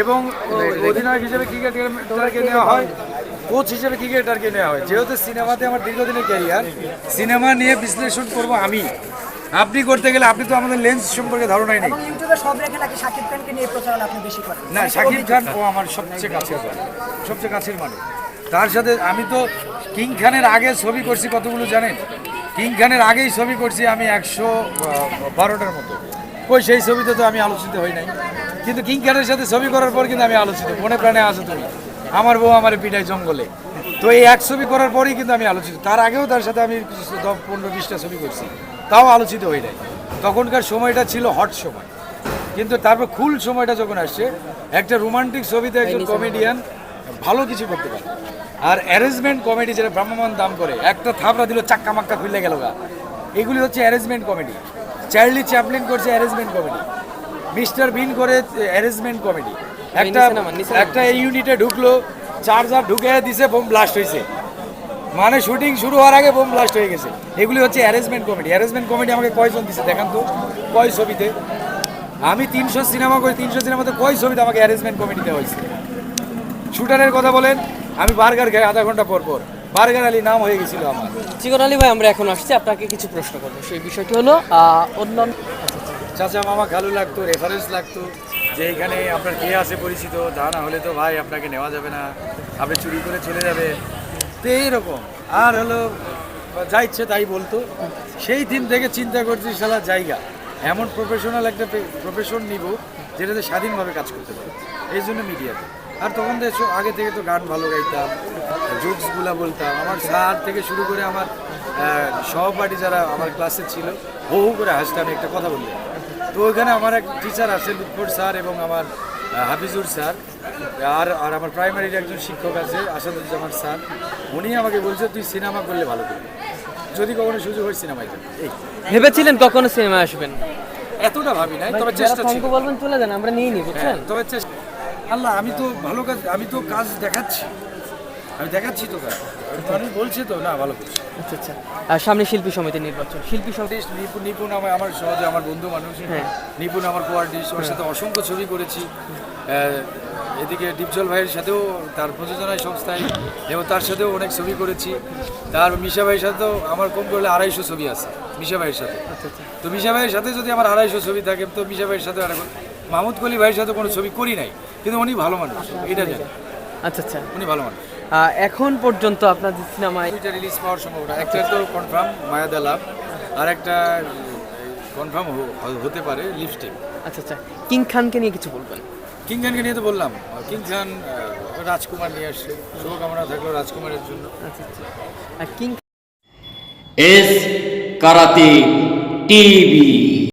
এবং অধিনায়ক হিসেবে ক্রিকেটারকে নেওয়া হয় কোচ হিসেবে ক্রিকেটারকে নেওয়া হয়। যেহেতু সিনেমাতে আমার দীর্ঘদিনের ক্যারিয়ার সিনেমা নিয়ে বিশ্লেষণ করব আমি। আপনি করতে গেলে আপনি তো আমাদের লেন্স সম্পর্কে ধারণাই নেই। ইউটিউবে সব রেখে নাকি শাকিব খানকে নিয়ে প্রচারণা আপনি বেশি করেন? না শাকিব খান ও আমার সবচেয়ে কাছের মানুষ। সবচেয়ে কাছের মানুষ। তার সাথে আমি তো কিং খানের আগে ছবি করছি কতগুলো জানেন? কিং খানের আগেই ছবি করছি আমি একশো বারোটার মতো। কই সেই ছবিতে তো আমি আলোচিত হই নাই। কিন্তু কিং খানের সাথে ছবি করার পর কিন্তু আমি আলোচিত মনে প্রাণে আছো তুমি। আমার বউ আমার পিঠায় জঙ্গলে। তো এই এক ছবি করার পরেই কিন্তু আমি আলোচিত। তার আগেও তার সাথে আমি দশ পনেরো বিশটা ছবি করছি। তাও আলোচিত হয়ে নাই। তখনকার সময়টা ছিল হট সময়। কিন্তু তারপর খুল সময়টা যখন আসছে একটা রোমান্টিক ছবিতে একজন কমেডিয়ান ভালো কিছু করতে পারে। আর অ্যারেঞ্জমেন্ট কমেডি যেটা ভ্রাম্যমান দাম করে একটা থাপড়া দিল চাক্কা মাক্কা খুললে গেল গা। এগুলি হচ্ছে অ্যারেঞ্জমেন্ট কমেডি চার্লি চ্যাপলিন করছে অ্যারেঞ্জমেন্ট কমেডি মিস্টার বিন করে অ্যারেঞ্জমেন্ট কমেডি একটা একটা এই ইউনিটে ঢুকলো চার্জার ঢুকে দিছে বোম ব্লাস্ট হয়েছে মানে শুটিং শুরু হওয়ার আগে বোম ব্লাস্ট হয়ে গেছে। এগুলি হচ্ছে অ্যারেঞ্জমেন্ট কমেডি অ্যারেঞ্জমেন্ট কমেডি আমাকে কয়জন দিছে দেখান তো? কয় ছবিতে? আমি তিনশো সিনেমা করি তিনশো সিনেমাতে কয় ছবিতে আমাকে অ্যারেঞ্জমেন্ট কমেডি দেওয়া হয়েছে? শুটারের কথা বলেন আমি বার্গার খাই আধা ঘণ্টা পর পর। বার্গার আলী নাম হয়ে গেছিল আমার। চিকন আলী ভাই আমরা এখন আসছি আপনাকে কিছু প্রশ্ন করব। সেই বিষয়টি হলো অন্যান্য চাচা মামা ভালো লাগতো রেফারেন্স লাগতো, যে এখানে আপনার কে আছে পরিচিত, তা না হলে তো ভাই আপনাকে নেওয়া যাবে না, আপনি চুরি করে চলে যাবে। তো এইরকম। আর হলো, যা ইচ্ছে তাই বলতো। সেই দিন থেকে চিন্তা করছি সালা জায়গা। এমন প্রফেশনাল একটা প্রফেশন নিব, যেটাতে স্বাধীনভাবে কাজ করতে পারে। এই জন্য মিডিয়াতে। আর তখন তো আগে থেকে তো গান ভালো গাইতাম জোকসগুলা বলতাম। আমার স্যার থেকে শুরু করে আমার সহপাঠী যারা আমার ক্লাসে ছিল হু হু করে হাসতে আমি একটা কথা বললাম তো ওইখানে আমার এক টিচার আছে লুৎফর স্যার এবং আমার হাফিজুর স্যার। আর আর আমার প্রাইমারির একজন শিক্ষক আছে আসাদুজ্জামান স্যার। উনি আমাকে বলছে তুই সিনেমা করলে ভালো করবি। যদি কখনো সুযোগ হয় সিনেমায় যাবে এই। ভেবেছিলেন কখনো সিনেমা আসবেন? এতটা ভাবি নাই তবে চেষ্টা ছিল। বলবেন চলে যান আমরা নিয়ে নিই বুঝছেন হ্যাঁ, তবে চেষ্টা আল্লাহ আমি তো ভালো কাজ আমি তো কাজ দেখাচ্ছি। আমি দেখাচ্ছি তো মানুষ বলছে তো না ভালো করছি। আচ্ছা আচ্ছা। আর সামনে শিল্পী সমিতি নির্বাচন। শিল্পী সমিতি নিপুণ নিপুণ আমার আমার সহজে আমার বন্ধু মানুষ। হ্যাঁ। নিপুণ আমার কো আর্টিস্ট ওর সাথে অসংখ্য ছবি করেছি। এদিকে ডিপজল ভাইয়ের সাথেও তার প্রযোজনায় সংস্থায় এবং তার সাথেও অনেক ছবি করেছি। তার মিশা ভাইয়ের সাথেও আমার কম করলে আড়াইশো ছবি আছে মিশা ভাইয়ের সাথে। আচ্ছা আচ্ছা। তো মিশা ভাইয়ের সাথে যদি আমার আড়াইশো ছবি থাকে তো মিশা ভাইয়ের সাথে আর মাহমুদ কলি ভাইয়ের সাথে কোনো ছবি করি নাই কিন্তু উনি ভালো মানুষ এটা জানি। আচ্ছা আচ্ছা। উনি ভালো মানুষ। এখন পর্যন্ত আপনার আপনাদের সিনেমায় দুইটা রিলিজ পাওয়ার সম্ভাবনা। একটা তো কনফার্ম মায়াদা লাভ আর একটা কনফার্ম হতে পারে লিপস্টিক আচ্ছা আচ্ছা। কিং খানকে নিয়ে কিছু বলবেন? কিং খানকে নিয়ে তো বললাম। কিং খান রাজকুমার নিয়ে আসছে। শুভকামনা থাকল রাজকুমারের জন্য। আচ্ছা আচ্ছা। আর কিং এস কারাতে টিভি।